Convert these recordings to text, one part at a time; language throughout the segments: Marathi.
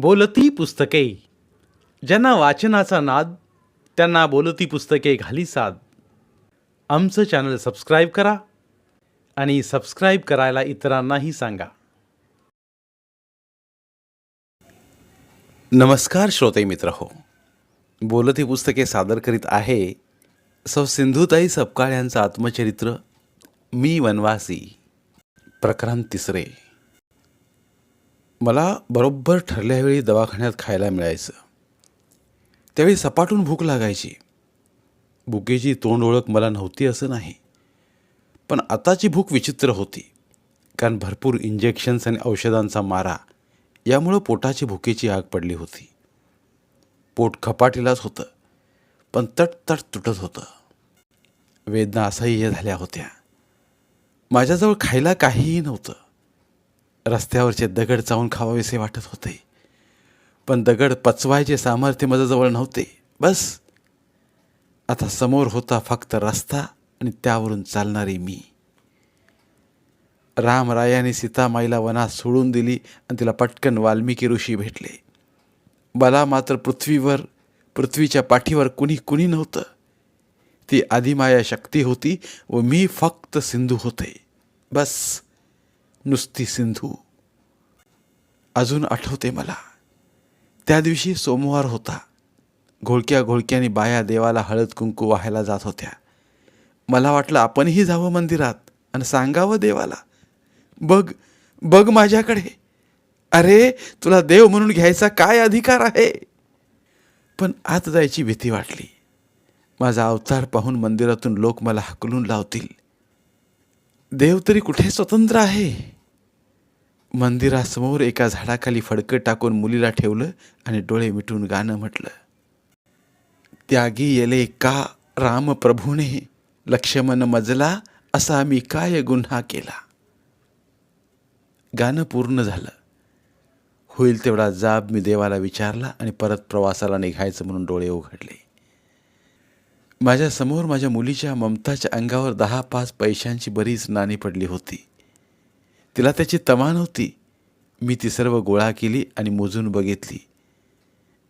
बोलती पुस्तके. ज्यांना वाचनाचा नाद त्यांना बोलती पुस्तके घाली साद. आमचं चॅनल सबस्क्राईब करा आणि सबस्क्राईब करायला इतरांनाही सांगा. नमस्कार श्रोते मित्र हो. बोलती पुस्तके सादर करीत आहे सौ सिंधुताई सपकाळ यांचं आत्मचरित्र मी वनवासी प्रकरण तिसरे. मला बरोबर ठरल्यावेळी दवाखान्यात खायला मिळायचं. त्यावेळी सपाटून भूक लागायची. भुकेची तोंड ओळख मला नव्हती असं नाही. पण आताची भूक विचित्र होती. कारण भरपूर इंजेक्शन्स आणि औषधांचा मारा यामुळं पोटाची भुकेची आग पडली होती. पोट खपाटीलाच होतं. पण तटतट तुटत होतं. वेदना असह्य झाल्या होत्या. माझ्याजवळ खायला काहीही नव्हतं. रस्त्यावरचे दगड चावून खावावेसे वाटत होते. पण दगड पचवायचे सामर्थ्य माझ्याजवळ नव्हते. बस. आता समोर होता फक्त रस्ता आणि त्यावरून चालणारी मी. रामरायाने सीतामाईला वनात सोडून दिली आणि तिला पटकन वाल्मिकी ऋषी भेटले. मला मात्र पृथ्वीवर पृथ्वीच्या पाठीवर कुणी कुणी नव्हतं. ती आदिमाया शक्ती होती व मी फक्त सिंधू होते. बस. नुसती सिंधू. अजून आठवते मला. त्या दिवशी सोमवार होता. घोळक्या घोळक्याने बाया देवाला हळद कुंकू व्हायला जात होत्या. मला वाटलं आपणही जावं मंदिरात आणि सांगावं देवाला. बघ बघ माझ्याकडे. अरे तुला देव म्हणून घ्यायचा काय अधिकार आहे? पण आत जायची भीती वाटली. माझा अवतार पाहून मंदिरातून लोक मला हकलून लावतील. देव तरी कुठे स्वतंत्र आहे? मंदिरासमोर एका झाडाखाली फडकं टाकून मुलीला ठेवलं आणि डोळे मिटून गाणं म्हटलं त्यागी येले का राम प्रभूने लक्ष्मण मजला असा मी काय गुन्हा केला? गाणं पूर्ण झालं. होईल तेवढा जाब मी देवाला विचारला आणि परत प्रवासाला निघायचं म्हणून डोळे उघडले. माझ्यासमोर माझ्या मुलीच्या ममताच्या अंगावर दहा पाच पैशांची बरीच नाणी पडली होती. तिला त्याची तमा नव्हती. मी ती सर्व गोळा केली आणि मोजून बघितली.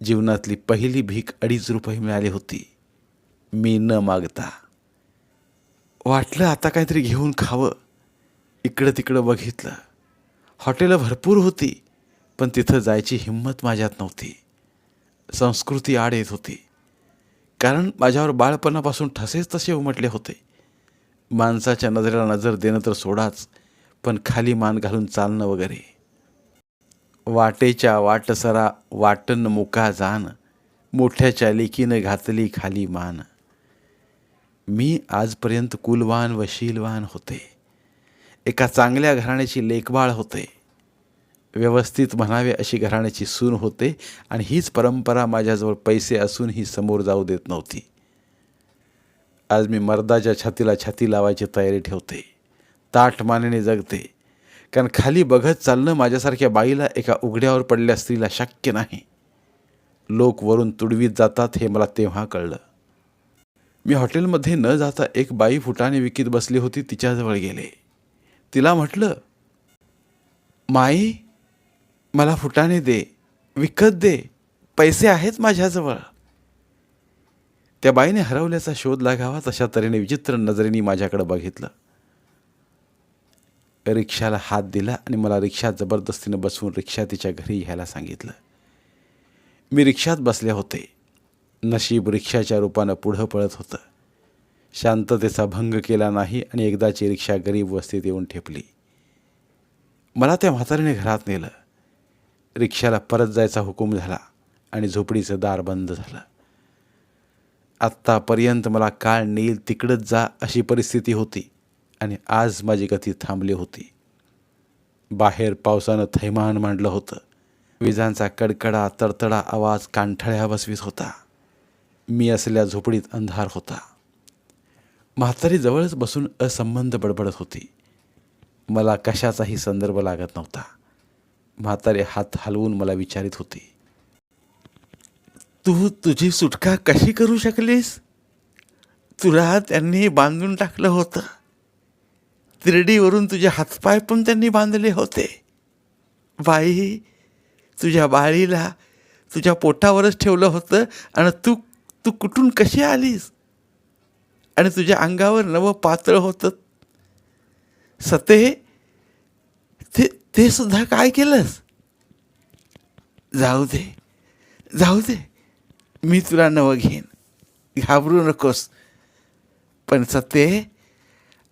जीवनातली पहिली भीक अडीच रुपये मिळाली होती. मी न मागता. वाटलं आता काहीतरी घेऊन खावं. इकडं तिकडं बघितलं. हॉटेलं भरपूर होती पण तिथं जायची हिंमत माझ्यात नव्हती. संस्कृती आड येत होती. कारण माझ्यावर बाळपणापासून ठसेच तसे उमटले होते. माणसाच्या नजरेला नजर देणं तर सोडाच. पण खाली मान घालून चालणं वगैरे. वाटेच्या वाटसरा वाटन मुका जान मोठ्याच्या लेकीनं घातली खाली मान. मी आजपर्यंत कुलवान व शीलवान होते. एका चांगल्या घराण्याची लेखबाळ होते. व्यवस्थित म्हणावे अशी घराण्याची सून होते आणि हीच परंपरा माझ्याजवळ पैसे असूनही समोर जाऊ देत नव्हती. आज मी मर्दाच्या छातीला छाती लावायची तयारी ठेवते. ताठ मानेने जगते. कारण खाली बघत चालणं माझ्यासारख्या बाईला एका उघड्यावर पडल्या स्त्रीला शक्य नाही. लोक वरून तुडवीत जातात हे मला तेव्हा कळलं. मी हॉटेलमध्ये न जाता एक बाई फुटाने विकीत बसली होती तिच्याजवळ गेले. तिला म्हटलं माई मला फुटाने दे विकत दे पैसे आहेत माझ्याजवळ. त्या बाईने हरवल्याचा शोध लागावा तशा तऱ्हेने विचित्र नजरेने माझ्याकडे बघितलं. रिक्षाला हात दिला आणि मला रिक्षात जबरदस्तीनं बसवून रिक्षा तिच्या घरी यायला सांगितलं. मी रिक्षात बसले होते. नशीब रिक्षाच्या रूपानं पुढं पळत होतं. शांततेचा भंग केला नाही आणि एकदाची रिक्षा गरीब वस्तीत येऊन ठेपली. मला त्या म्हातारीने घरात नेलं. रिक्षाला परत जायचा हुकूम झाला आणि झोपडीचं दार बंद झालं. आत्तापर्यंत मला काळ नेईल तिकडंच जा अशी परिस्थिती होती. आणि आज माझी गती थांबली होती. बाहेर पावसानं थैमान मांडलं होतं. विजांचा कडकडा तडतडा आवाज कांठळ्या बसवीत होता. मी असल्या झोपडीत अंधार होता. म्हातारी जवळच बसून असंबंध बडबडत होती. मला कशाचाही संदर्भ लागत नव्हता. म्हातारे हात हलवून मला विचारित होती. तू तुझी सुटका कशी करू शकलीस? तुला त्यांनी बांधून टाकलं होतं. तिरडीवरून तुझे हातपाय पण त्यांनी बांधले होते. बाई तुझ्या बाळीला तुझ्या पोटावरच ठेवलं होतं आणि तू तू कुठून कशी आलीस? आणि तुझ्या अंगावर नवं पातळ होतं. सते ते ते सुद्धा काय केलंस? जाऊ दे जाऊ दे मी तुला नवं घेईन. घाबरू नकोस. पण सते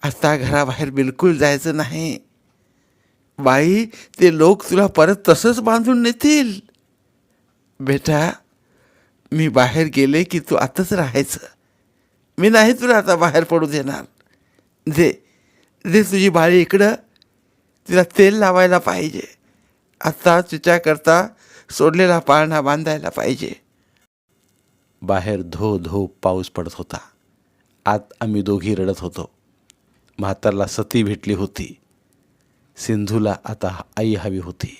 आता घराबाहेर बिलकुल जायचं नाही. बाई ते लोक तुला परत तसंच बांधून नेतील. बेटा मी बाहेर गेले की तू आताच राहायचं. मी नाही तुला आता बाहेर पडू देणार. दे दे तुझी बाळी इकडं. तिला तेल लावायला पाहिजे. आत्ता तिच्याकरता सोडलेला पाळणा बांधायला पाहिजे. बाहेर धो धो पाऊस पडत होता. आत आम्ही दोघी रडत होतो. म्हातारला सती भेटली होती. सिंधूला आता आई हवी होती.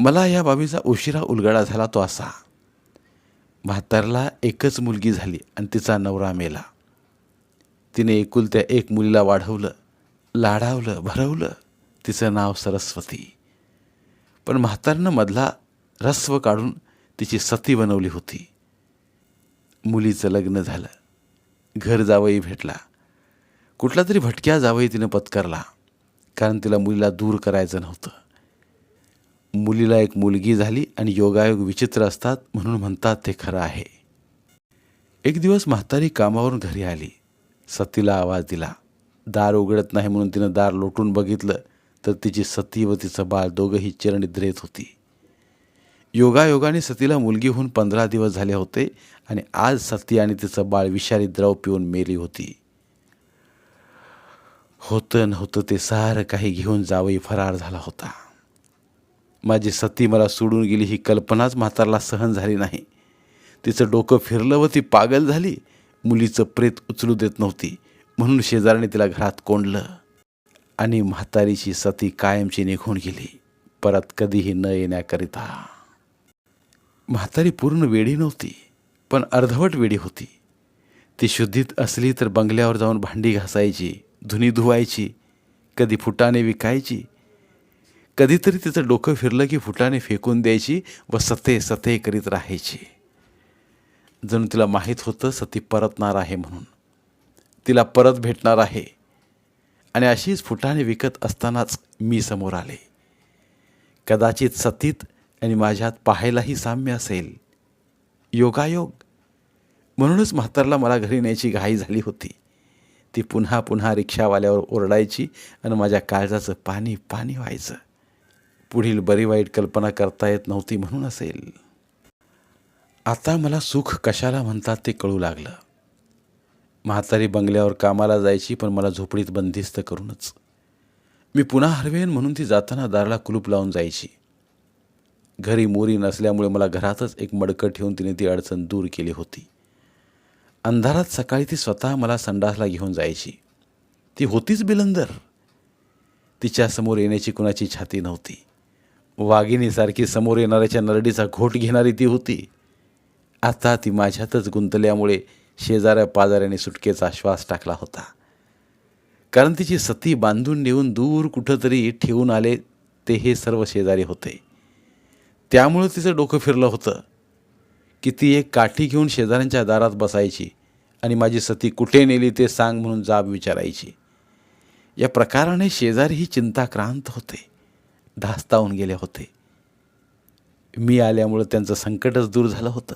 मला या बाबीचा उशिरा उलगडा झाला तो असा. म्हातारला एकच मुलगी झाली आणि तिचा नवरा मेला. तिने एकुलत्या एक मुलीला वाढवलं लाडावलं भरवलं. तिचं नाव सरस्वती. पण म्हातारनं मधला रस्व काढून तिची सती बनवली होती. मुलीचं लग्न झालं. घर जावई भेटला. कुठला तरी भटक्या जावई तिनं पत्करला कारण तिला मुलीला दूर करायचं नव्हतं. मुलीला एक मुलगी झाली आणि योगायोग विचित्र असतात म्हणून म्हणतात ते खरं आहे. एक दिवस म्हातारी कामावरून घरी आली. सतीला आवाज दिला दार उघडत नाही म्हणून तिनं दार लोटून बघितलं तर तिची सती व तिचं बाळ दोघंही चरणनिद्रेत होती. योगायोगाने सतीला मुलगी होऊन पंधरा दिवस झाले होते आणि आज सती आणि तिचं बाळ विषारी द्रव पिऊन मेली होती. होतं नव्हतं ते सारं काही घेऊन जावई फरार झाला होता. माझी सती मला सोडून गेली ही कल्पनाच म्हातारला सहन झाली नाही. तिचं डोकं फिरलं व ती पागल झाली. मुलीचं प्रेत उचलू देत नव्हती. म्हणून शेजाऱ्याने तिला घरात कोंडलं. आणि म्हातारीची सती कायमची निघून गेली. परत कधीही न येण्याकरिता. म्हातारी पूर्ण वेडी नव्हती पण अर्धवट वेडी होती. ती शुद्धीत असली तर बंगल्यावर जाऊन भांडी घासायची. धुनी धुवायची कधी फुटाने विकायची कधीतरी तिचं डोकं फिरलं की फुटाने फेकून द्यायची व सते सते करीत राहायची. जणू तिला माहीत होतं सती परतणार आहे म्हणून. तिला परत भेटणार आहे. आणि अशीच फुटाने विकत असतानाच मी समोर आले. कदाचित सतीत आणि माझ्यात पाहायलाही साम्य असेल. योगायोग? म्हणूनच म्हातारला मला घरी न्यायची घाई झाली होती. ती पुन्हा पुन्हा रिक्षावाल्यावर ओरडायची आणि माझ्या काळजाचं पाणी पाणी व्हायचं. पुढील बरी वाईट कल्पना करता येत नव्हती म्हणून असेल. आता मला सुख कशाला म्हणतात ते कळू लागलं. म्हातारी बंगल्यावर कामाला जायची पण मला झोपडीत बंदिस्त करूनच. मी पुन्हा हरवेन म्हणून ती जाताना दाराला कुलूप लावून जायची. घरी मोरी नसल्यामुळे मला घरातच एक मडकं ठेवून तिने ती अडचण दूर केली होती. अंधारात सकाळी ती स्वतः मला संडासला घेऊन जायची. ती होतीच बिलंदर. तिच्यासमोर येण्याची कुणाची छाती नव्हती. वाघिणीसारखी समोर येणाऱ्याच्या नरडीचा घोट घेणारी ती होती. आता ती माझ्यातच गुंतल्यामुळे शेजाऱ्या पाजाऱ्याने सुटकेचा श्वास टाकला होता. कारण तिची सती बांधून नेऊन दूर कुठंतरी ठेवून आले ते हे सर्व शेजारी होते. त्यामुळं तिचं डोकं फिरलं होतं. की ती एक काठी घेऊन शेजाऱ्यांच्या दारात बसायची आणि माझी सती कुठे नेली ते सांग म्हणून जाब विचारायची. या प्रकाराने शेजारीही चिंताक्रांत होते. धास्तावून गेले होते. मी आल्यामुळं त्यांचं संकटच दूर झालं होतं.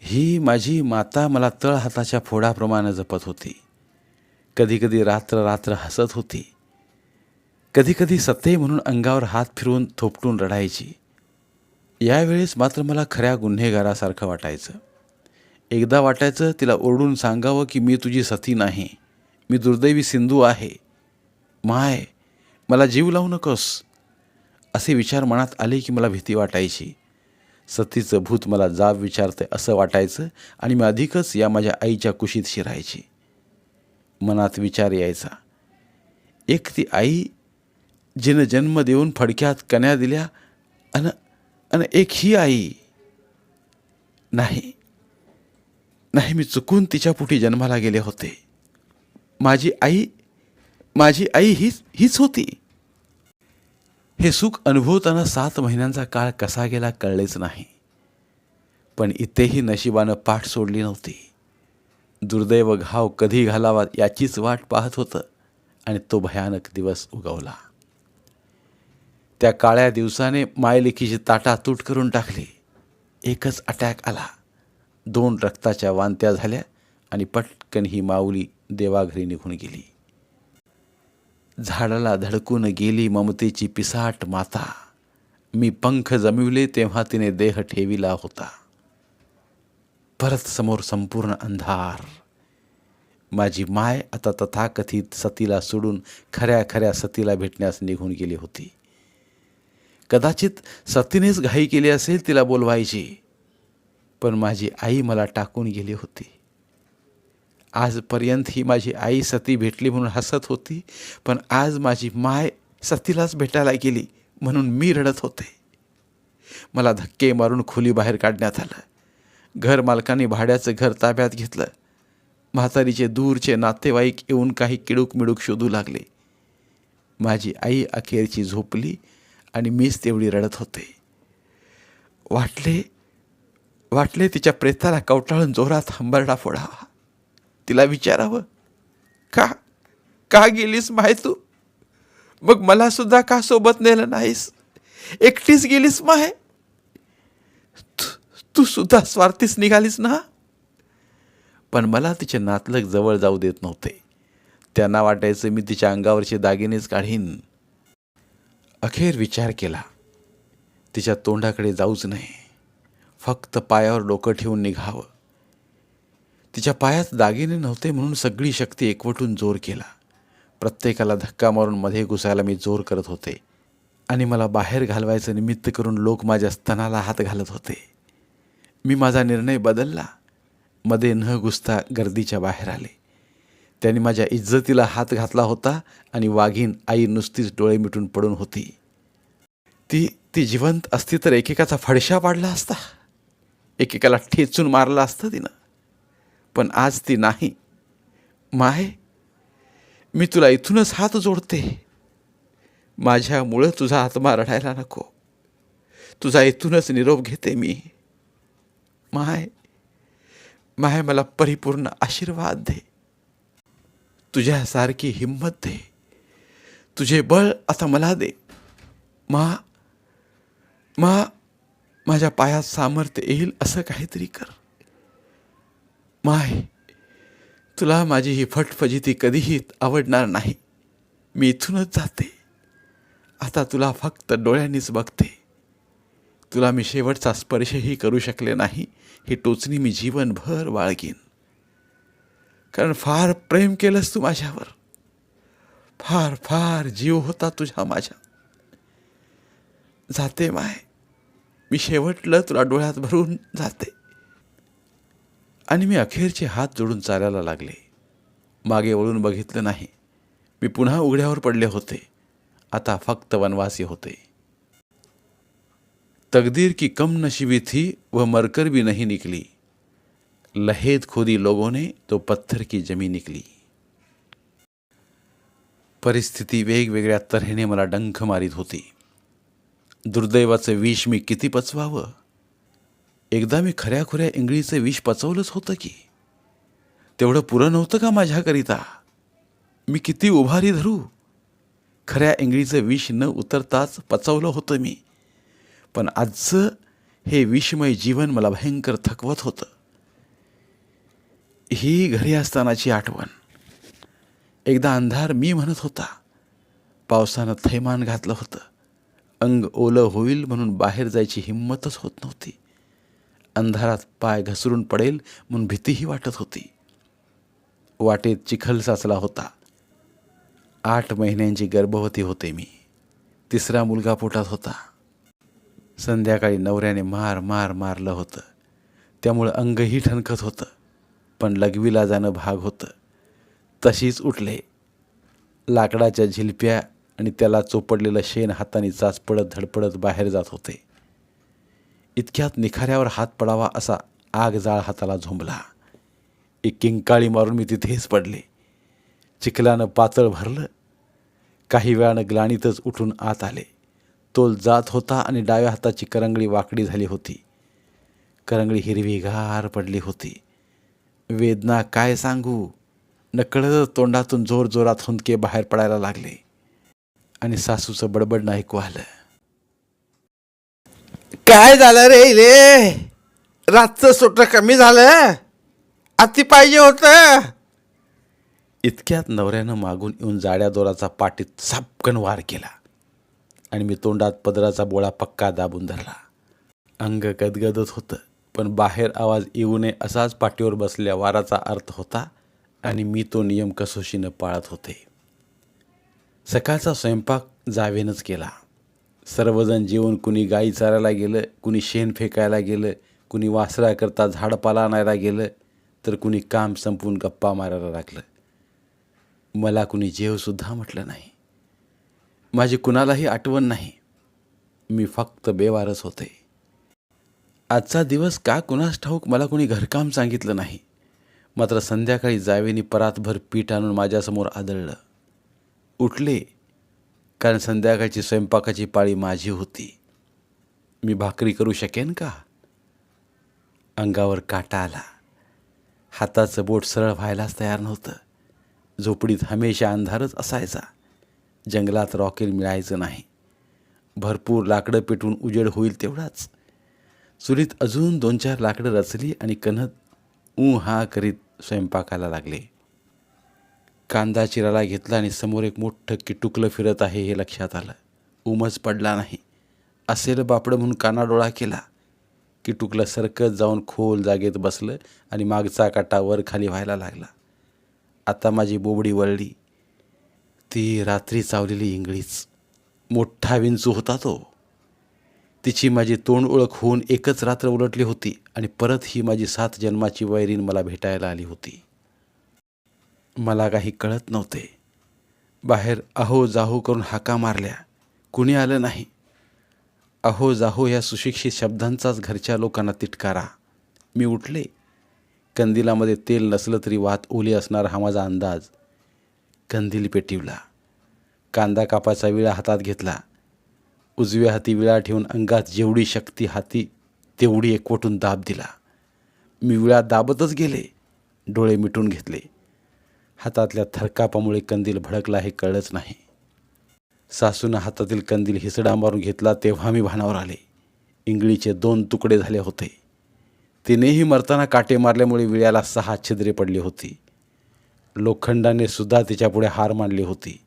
ही माझी माता मला तळ हाताच्या फोडाप्रमाणे जपत होती. कधीकधी रात्र रात्र हसत होती. कधीकधी सत्ते म्हणून अंगावर हात फिरवून थोपटून रडायची. यावेळेस मात्र मला खऱ्या गुन्हेगारासारखं वाटायचं. एकदा वाटायचं तिला ओरडून सांगावं की मी तुझी सती नाही मी दुर्दैवी सिंधू आहे. माय मला जीव लावू नकोस. असे विचार मनात आले की मला भीती वाटायची. सतीचं भूत मला जाब विचारते असं वाटायचं आणि मी अधिकच या माझ्या आईच्या कुशीत शिरायची. मनात विचार यायचा. एक ती आई जिनं जन्म देऊन फडक्यात कन्या दिल्या अन अन एक ही आई नाही. नाही मी चुकून तिच्या पोटी जन्माला गेले होते. माझी आई माझी आई हीच हीच होती. हे सुख अनुभवताना सात महिन्यांचा काळ कसा गेला कळलेच नाही. पण इथेही नशिबानं पाठ सोडली नव्हती. दुर्दैव घाव कधी घालावा याचीच वाट पाहत होतं आणि तो भयानक दिवस उगवला. त्या काळ्या दिवसाने मायलेखीची ताटातूट करून टाकली. एकच अटॅक आला. दोन रक्ताच्या वांत्या झाल्या आणि पटकन ही माऊली देवाघरी निघून गेली. झाडाला धडकून गेली ममतेची पिसाट माता. मी पंख जमिवले तेव्हा तिने देह ठेविला होता. परत समोर संपूर्ण अंधार. माझी माय आता तथाकथित सतीला सोडून खऱ्या खऱ्या सतीला भेटण्यास निघून गेली होती. कदाचित सतीनेच घाई केली असेल तिला बोलवायची. पण माझी आई मला टाकून गेली होती. आजपर्यंत ही माझी आई सती भेटली म्हणून हसत होती पण आज माझी माय सतीलाच भेटायला गेली म्हणून मी रडत होते. मला धक्के मारून खोली बाहेर काढण्यात आलं. घर मालकाने भाड्याचं घर ताब्यात घेतलं. म्हातारीचे दूरचे नातेवाईक येऊन काही किडूक मिडूक शोधू लागले. माझी आई अखेरची झोपली आणि मीच तेवढी रडत होते. वाटले वाटले तिच्या प्रेताला कवटाळून जोरात हंबरडा फोडावा. तिला विचारावं का का गेलीस माय तू? मग मला सुद्धा का सोबत नेलं नाहीस? एकटीच गेलीस माय तू- तू सुद्धा स्वार्थीच निघालीस ना? पण मला तिचे नातलग जवळ जाऊ देत नव्हते. त्यांना वाटायचं मी तिच्या अंगावरचे दागिनेच काढीन. अखेर विचार केला. तिच्या तोंडाकडे जाऊच नाही फक्त पायावर डोकं ठेवून निघावं. तिच्या पायात दागिने नव्हते म्हणून सगळी शक्ती एकवटून जोर केला. प्रत्येकाला धक्का मारून मध्ये घुसायला मी जोर करत होते. आणि मला बाहेर घालवायचं निमित्त करून लोक माझ्या स्तनाला हात घालत होते. मी माझा निर्णय बदलला. मध्ये न घुसता गर्दीच्या बाहेर आले. त्यांनी माझ्या इज्जतीला हात घातला होता आणि वाघीण आई नुसतीच डोळे मिटून पडून होती. ती ती जिवंत असती तर एकेकाचा फडशा पाडला असता. एकेकाला ठेचून मारला असतं तिनं. पण आज ती नाही. माय मी तुला इथूनच हात जोडते. माझ्यामुळं तुझा आत्मा रडायला नको. तुझा इथूनच निरोप घेते मी. माय माय मला परिपूर्ण आशीर्वाद दे. तुझ्यासारखी हिंमत दे. तुझे बळ आता मला दे. मा मा माझ्या पायात सामर्थ्य येईल असं काहीतरी कर. माय तुला माझी ही फटफजिती कधीही आवडणार नाही. मी इथूनच जाते. आता तुला फक्त डोळ्यांनीच बघते. तुला मी शेवटचा स्पर्शही करू शकले नाही. ही टोचणी मी जीवनभर बाळगीन कारण फार प्रेम केलंस तू माझ्यावर. फार फार जीव होता तुझ्या माझ्या. जाते माय. मी शेवटलं तुला डोळ्यात भरून जाते. आणि मी अखेरचे हात जोडून चालायला लागले. मागे वळून बघितलं नाही. मी पुन्हा उघड्यावर पडले होते. आता फक्त वनवासी होते. तकदीर की कम नशीबी थी व मरकर भी नहीं निकली. लहेद खोदी लोगों ने तो पत्थर की जमी निकली। परिस्थिती वेगवेगळ्या तऱ्हेने मला डंख मारीत होती। दुर्दैवाचं विष मी किती पचवावं? एकदा मी खऱ्याखुऱ्या इंगळीचं विष पचवलंच होतं की? तेवढं पुरं नव्हतं का माझ्याकरिता? मी किती उभारी धरू? खऱ्या इंगळीचं विष न उतरताच पचवलं होतं मी पण आजचं हे विषमय जीवन मला भयंकर थकवत होतं. ही घरी असतानाची आठवण. एकदा अंधार मी म्हणत होता पावसानं थैमान घातलं होतं. अंग ओलं होईल म्हणून बाहेर जायची हिंमतच होत नव्हती. अंधारात पाय घसरून पडेल म्हणून भीतीही वाटत होती. वाटेत चिखल साचला होता. आठ महिन्यांची गर्भवती होते मी. तिसरा मुलगा पोटात होता. संध्याकाळी नवऱ्याने मार मार मारलं होतं. त्यामुळं अंगही ठणकत होतं. पण लघवीला जाणं भाग होतं. तशीच उठले. लाकडाच्या झिलप्या आणि त्याला चोपडलेलं शेण हाताने चाचपडत धडपडत बाहेर जात होते. इतक्यात निखाऱ्यावर हात पडावा असा आग जाळ हाताला झोंबला. एक किंकाळी मारून मी तिथेच पडले. चिखलानं पातळ भरलं. काही वेळानं ग्लाणीतच उठून आत आले. तोल जात होता आणि डाव्या हाताची करंगळी वाकडी झाली होती. करंगळी हिरवीगार पडली होती. वेदना काय सांगू? नकळत तोंडातून जोर जोरात हुंदके बाहेर पडायला लागले. आणि सासूचं बडबडणं ऐकू आलं. काय झालं रे रे रातचं सुट कमी झालं? अति पाहिजे होतं. इतक्यात नवऱ्यानं मागून येऊन जाड्या दोराचा पाठीत सापकन वार केला. आणि मी तोंडात पदराचा बोळा पक्का दाबून धरला. अंग गदगदत होतं. पण बाहेर आवाज येऊ नये असाच पाठीवर बसल्या वाराचा अर्थ होता आणि मी तो नियम कसोशीनं पाळत होते. सकाळचा स्वयंपाक जावेनच केला. सर्वजण जेवून कुणी गाई चारायला गेलं कुणी शेण फेकायला गेलं कुणी वासराकरता झाडपाला आणायला गेलं तर कुणी काम संपवून गप्पा मारायला लागलं. मला कुणी जेवसुद्धा म्हटलं नाही. माझी कुणालाही आठवण नाही. मी फक्त बेवारच होते. आजचा दिवस का कुणास ठाऊक मला कोणी घरकाम सांगितलं नाही. मात्र संध्याकाळी जावेनी परातभर पीठ आणून माझ्यासमोर आदळलं. उठले कारण संध्याकाळची स्वयंपाकाची पाळी माझी होती. मी भाकरी करू शकेन का? अंगावर काटा आला. हाताचं बोट सरळ व्हायलाच तयार नव्हतं. झोपडीत हमेशा अंधारच असायचा. जंगलात रॉकेल मिळायचं नाही. भरपूर लाकडं पेटून उजेड होईल तेवढाच. चुलीत अजून दोन चार लाकडं रचली आणि कन्हत ऊ हा करीत स्वयंपाकाला लागले. कांदा चिराला घेतला आणि समोर एक मोठं किटुकलं फिरत आहे हे लक्षात आलं. उमच पडला नाही. असेल बापडं म्हणून कानाडोळा केला. किटुकलं सरकत जाऊन खोल जागेत बसलं आणि मागचा काटा वर खाली व्हायला लागला. आता माझी बोबडी वळली. ती रात्री चावलेली इंगळीच. मोठा विंचू होता तो. तिची माझी तोंड ओळख होऊन एकच रात्र उलटली होती आणि परत ही माझी सात जन्माची वैरीण मला भेटायला आली होती. मला काही कळत नव्हते. बाहेर अहो जाहो करून हाका मारल्या. कुणी आलं नाही. अहो जाहो या सुशिक्षित शब्दांचाच घरच्या लोकांना तिटकारा. मी उठले. कंदिलामध्ये तेल नसलं तरी वात ओली असणार हा माझा अंदाज. कंदील पेटिवला. कांदा कापाचा विळा हातात घेतला. उजव्या हाती विळा ठेवून अंगात जेवढी शक्ती हाती तेवढी एकवटून दाब दिला. मी विळा दाबतच गेले डोळे मिटून घेतले. हातातल्या थरकापामुळे कंदील भडकला हे कळलंच नाही. सासूनं हातातील कंदील हिसडा मारून घेतला तेव्हा मी भानावर आले. इंगळीचे दोन तुकडे झाले होते. तिनेही मरताना काटे मारल्यामुळे विळ्याला सहा छिद्रे पडली होती. लोखंडाने सुद्धा तिच्यापुढे हार मांडली होती.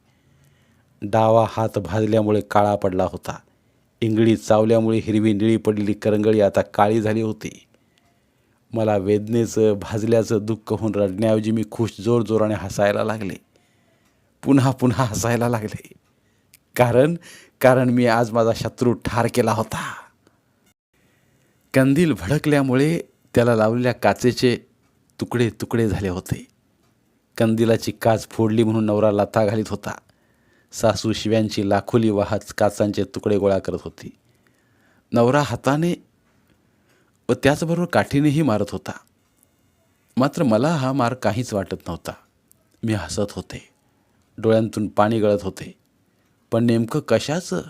डावा हात भाजल्यामुळे काळा पडला होता. इंगळी चावल्यामुळे हिरवी निळी पडलेली करंगळी आता काळी झाली होती. मला वेदनेचं भाजल्याचं दुःख होऊन रडण्याऐवजी मी खुश जोर जोराने हसायला लागले. पुन्हा पुन्हा हसायला लागले. कारण कारण मी आज माझा शत्रू ठार केला होता. कंदील भडकल्यामुळे त्याला लावलेल्या काचेचे तुकडे तुकडे झाले होते. कंदिलाची काच फोडली म्हणून नवरा लथा घालीत होता. सासू शिव्यांची लाखोली वाहत काचांचे तुकडे गोळा करत होती. नवरा हाताने व त्याचबरोबर काठीनेही मारत होता. मात्र मला हा मार काहीच वाटत नव्हता. मी हसत होते. डोळ्यांतून पाणी गळत होते. पण नेमकं कशाचं?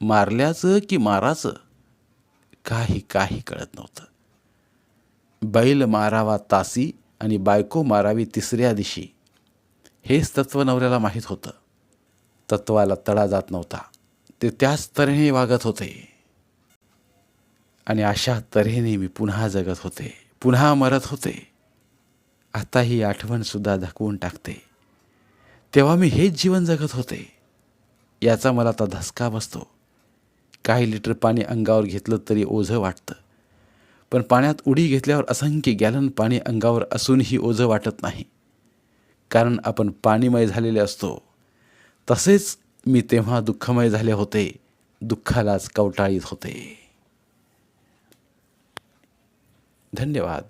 मारल्याचं की माराचं? काही काही कळत नव्हतं. बैल मारावा तासी आणि बायको मारावी तिसऱ्या दिशी हेच तत्त्व नवऱ्याला माहीत होतं. तत्वाला तडा जात नव्हता. ते त्याच तऱ्हेने वागत होते. आणि अशा तऱ्हेने मी पुन्हा जगत होते. पुन्हा मरत होते. आता ही आठवणसुद्धा धकवून टाकते. तेव्हा मी हेच जीवन जगत होते. याचा मला आता धसका बसतो. काही लिटर पाणी अंगावर घेतलं तरी ओझं वाटतं. पण पाण्यात उडी घेतल्यावर असंख्य गॅलन पाणी अंगावर असूनही ओझं वाटत नाही. कारण आपण पाणीमय झालेले असतो. तसेच मी तेव्हा दुःखमय झाले होते दुःखालाच कवटाळीत होते. धन्यवाद.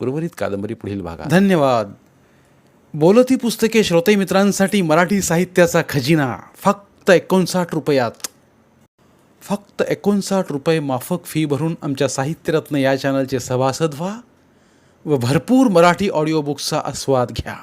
उर्वरित कादंबरी पुढील भागात. धन्यवाद. बोलती पुस्तके श्रोते मित्रांसाठी मराठी साहित्याचा खजिना. फक्त एकोणसाठ रुपयात. फक्त एकोणसाठ रुपये माफक फी भरून आमच्या साहित्यरत्न या चॅनलचे सभासद व्हा व भरपूर मराठी ऑडिओ बुक्सचा आस्वाद घ्या.